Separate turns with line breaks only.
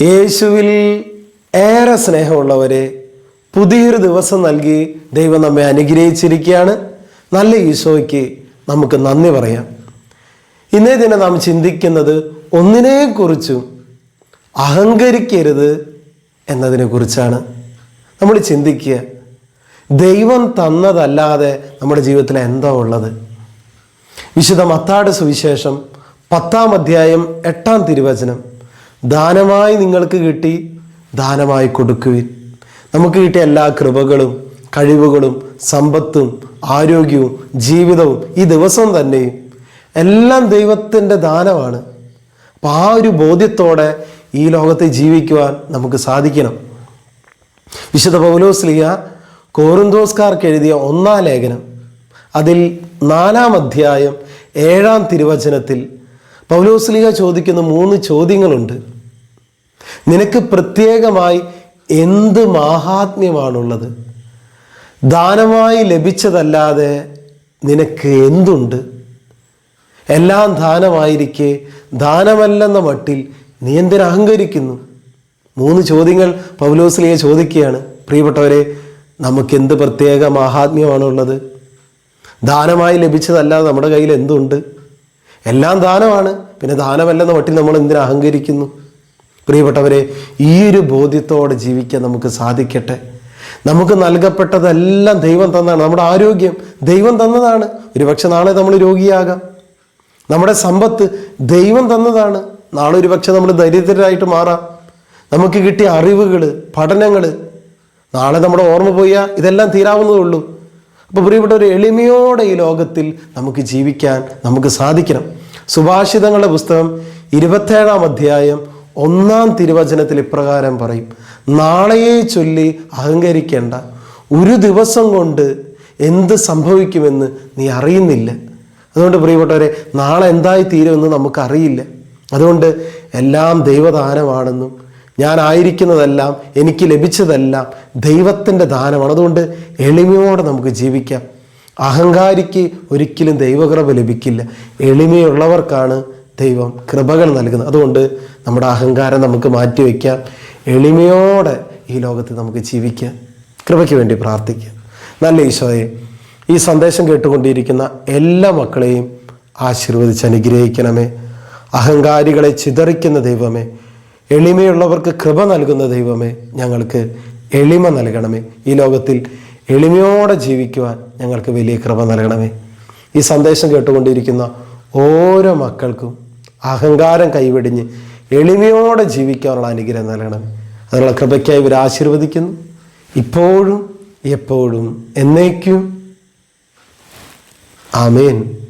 യേശുവിൽ ഏറെ സ്നേഹമുള്ളവരെ പുതിയൊരു ദിവസം നൽകി ദൈവം നമ്മെ അനുഗ്രഹിച്ചിരിക്കുകയാണ്. നല്ല ഈശോയ്ക്ക് നമുക്ക് നന്ദി പറയാം. ഇന്നേ ദിനം നാം ചിന്തിക്കുന്നത് ഒന്നിനെക്കുറിച്ചും അഹങ്കരിക്കരുത് എന്നതിനെക്കുറിച്ചാണ്. നമ്മൾ ചിന്തിക്കുക ദൈവം തന്നതല്ലാതെ നമ്മുടെ ജീവിതത്തിൽ എന്താ ഉള്ളത്? വിശുദ്ധ മത്താട് സുവിശേഷം പത്താം അധ്യായം എട്ടാം തിരുവചനം. ദാനമായി നിങ്ങൾക്ക് കിട്ടി ദാനമായി കൊടുക്കുവിൻ. നമുക്ക് കിട്ടിയ എല്ലാ കൃപകളും കഴിവുകളും സമ്പത്തും ആരോഗ്യവും ജീവിതവും ഈ ദിവസം തന്നെയും എല്ലാം ദൈവത്തിന്റെ ദാനമാണ്. അപ്പം ആ ഒരു ബോധ്യത്തോടെ ഈ ലോകത്തെ ജീവിക്കുവാൻ നമുക്ക് സാധിക്കണം. വിശുദ്ധ പൗലോസ്ലിയ കോറിന്തോസ്കാർക്ക് എഴുതിയ ഒന്നാം ലേഖനം അതിൽ നാലാം അധ്യായം ഏഴാം തിരുവചനത്തിൽ പൗലോസ്ലിക ചോദിക്കുന്ന മൂന്ന് ചോദ്യങ്ങളുണ്ട്. നിനക്ക് പ്രത്യേകമായി എന്ത് മാഹാത്മ്യമാണുള്ളത്? ദാനമായി ലഭിച്ചതല്ലാതെ നിനക്ക് എന്തുണ്ട്? എല്ലാം ദാനമായിരിക്കെ ദാനമല്ലെന്ന മട്ടിൽ നീ എന്തിന് അഹങ്കരിക്കുന്നു? മൂന്ന് ചോദ്യങ്ങൾ പൗലോസ്ലിയെ ചോദിക്കുകയാണ്. പ്രിയപ്പെട്ടവരെ നമുക്ക് എന്ത് പ്രത്യേക മാഹാത്മ്യമാണുള്ളത്? ദാനമായി ലഭിച്ചതല്ലാതെ നമ്മുടെ കയ്യിൽ എന്തുണ്ട്? എല്ലാം ദാനമാണ്. പിന്നെ ദാനമല്ലെന്ന മട്ടിൽ നമ്മൾ എന്തിനു അഹങ്കരിക്കുന്നു? പ്രിയപ്പെട്ടവരെ ഈ ഒരു ബോധ്യത്തോടെ ജീവിക്കാൻ നമുക്ക് സാധിക്കട്ടെ. നമുക്ക് നൽകപ്പെട്ടതെല്ലാം ദൈവം തന്നതാണ് നമ്മുടെ ആരോഗ്യം ദൈവം തന്നതാണ്. ഒരുപക്ഷെ നാളെ നമ്മൾ രോഗിയാകാം. നമ്മുടെ സമ്പത്ത് ദൈവം തന്നതാണ്. നാളെ ഒരുപക്ഷെ നമ്മൾ ദരിദ്രരായിട്ട് മാറാം. നമുക്ക് കിട്ടിയ അറിവുകൾ പഠനങ്ങൾ നാളെ നമ്മുടെ ഓർമ്മ പോയാൽ ഇതെല്ലാം തീരാവുന്നതേ ഉള്ളൂ. അപ്പോൾ പ്രിയപ്പെട്ട ഒരു എളിമയോടെ ഈ ലോകത്തിൽ നമുക്ക് ജീവിക്കാൻ നമുക്ക് സാധിക്കണം. സുഭാഷിതങ്ങളുടെ പുസ്തകം ഇരുപത്തേഴാം അധ്യായം ഒന്നാം തിരുവചനത്തിൽ ഇപ്രകാരം പറയും. നാളെയെ ചൊല്ലി അഹങ്കരിക്കേണ്ട ഒരു ദിവസം കൊണ്ട് എന്ത് സംഭവിക്കുമെന്ന് നീ അറിയുന്നില്ല. അതുകൊണ്ട് പ്രിയപ്പെട്ടവരെ നാളെ എന്തായി തീരുമെന്ന് നമുക്കറിയില്ല. അതുകൊണ്ട് എല്ലാം ദൈവദാനമാണെന്നും ഞാൻ ആയിരിക്കുന്നതെല്ലാം എനിക്ക് ലഭിച്ചതെല്ലാം ദൈവത്തിന്റെ ദാനമാണ്. അതുകൊണ്ട് എളിമയോടെ നമുക്ക് ജീവിക്കാം. അഹങ്കാരിക്ക് ഒരിക്കലും ദൈവകൃപ ലഭിക്കില്ല. എളിമയുള്ളവർക്കാണ് ദൈവം കൃപകൾ നൽകുന്നത്. അതുകൊണ്ട് നമ്മുടെ അഹങ്കാരം നമുക്ക് മാറ്റിവെക്കാം. എളിമയോടെ ഈ ലോകത്ത് നമുക്ക് ജീവിക്കാം. കൃപയ്ക്ക് വേണ്ടി പ്രാർത്ഥിക്കാം. നല്ല ഈശോയെ ഈ സന്ദേശം കേട്ടുകൊണ്ടിരിക്കുന്ന എല്ലാ മക്കളെയും ആശീർവദിച്ച് അനുഗ്രഹിക്കണമേ. അഹങ്കാരികളെ ചിതറിക്കുന്ന ദൈവമേ എളിമയുള്ളവർക്ക് കൃപ നൽകുന്ന ദൈവമേ ഞങ്ങൾക്ക് എളിമ നൽകണമേ. ഈ ലോകത്തിൽ എളിമയോടെ ജീവിക്കുവാൻ ഞങ്ങൾക്ക് വലിയ കൃപ നൽകണമേ. ഈ സന്ദേശം കേട്ടുകൊണ്ടിരിക്കുന്ന ഓരോ മക്കൾക്കും അഹങ്കാരം കൈവെടിഞ്ഞ് എളിമയോടെ ജീവിക്കാനുള്ള അനുഗ്രഹം നൽകണമേ. അതിനുള്ള കൃപയ്ക്കായി ഇവർ ആശീർവദിക്കുന്നു. ഇപ്പോഴും എപ്പോഴും എന്നേക്കും. ആമേൻ.